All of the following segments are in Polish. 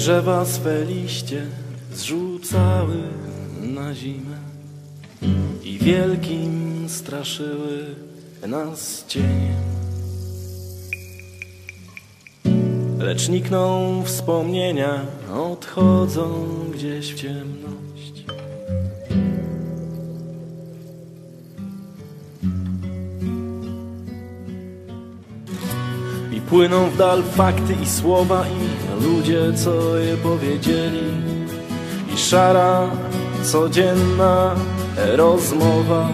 Drzewa swe liście zrzucały na zimę i wielkim straszyły nas cieniem. Lecz nikną wspomnienia, odchodzą gdzieś w ciemność. Płyną w dal fakty i słowa i ludzie, co je powiedzieli. I szara, codzienna rozmowa.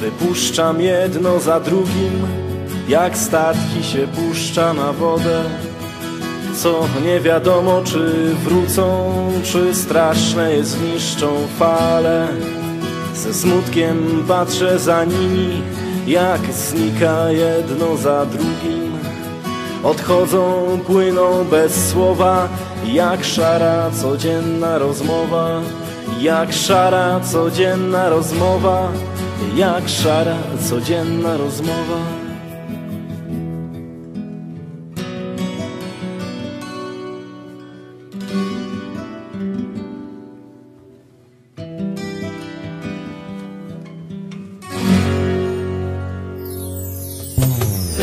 Wypuszczam jedno za drugim, jak statki się puszcza na wodę. Co nie wiadomo, czy wrócą, czy straszne je zniszczą fale. Ze smutkiem patrzę za nimi, jak znika jedno za drugim. Odchodzą, płyną bez słowa, jak szara codzienna rozmowa. Jak szara codzienna rozmowa, jak szara codzienna rozmowa.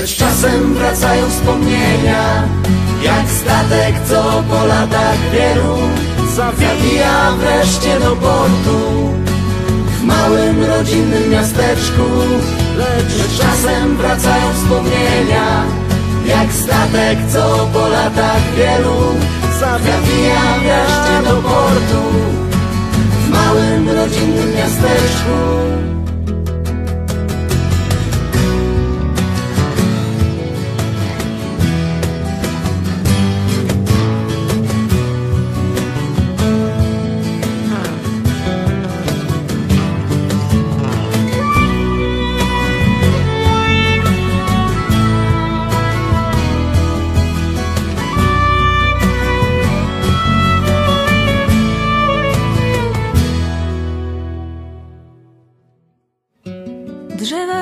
Lecz czasem wracają wspomnienia Jak statek, co po latach wielu Zawija wreszcie do portu. W małym rodzinnym miasteczku Lecz czasem wracają wspomnienia Jak statek, co po latach wielu Zawija wreszcie do portu. W małym rodzinnym miasteczku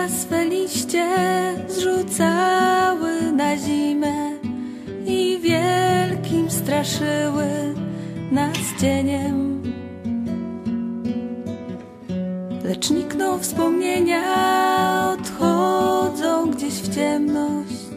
swe liście zrzucały na zimę i wielkim straszyły nas cieniem. Lecz nikną wspomnienia, odchodzą gdzieś w ciemność.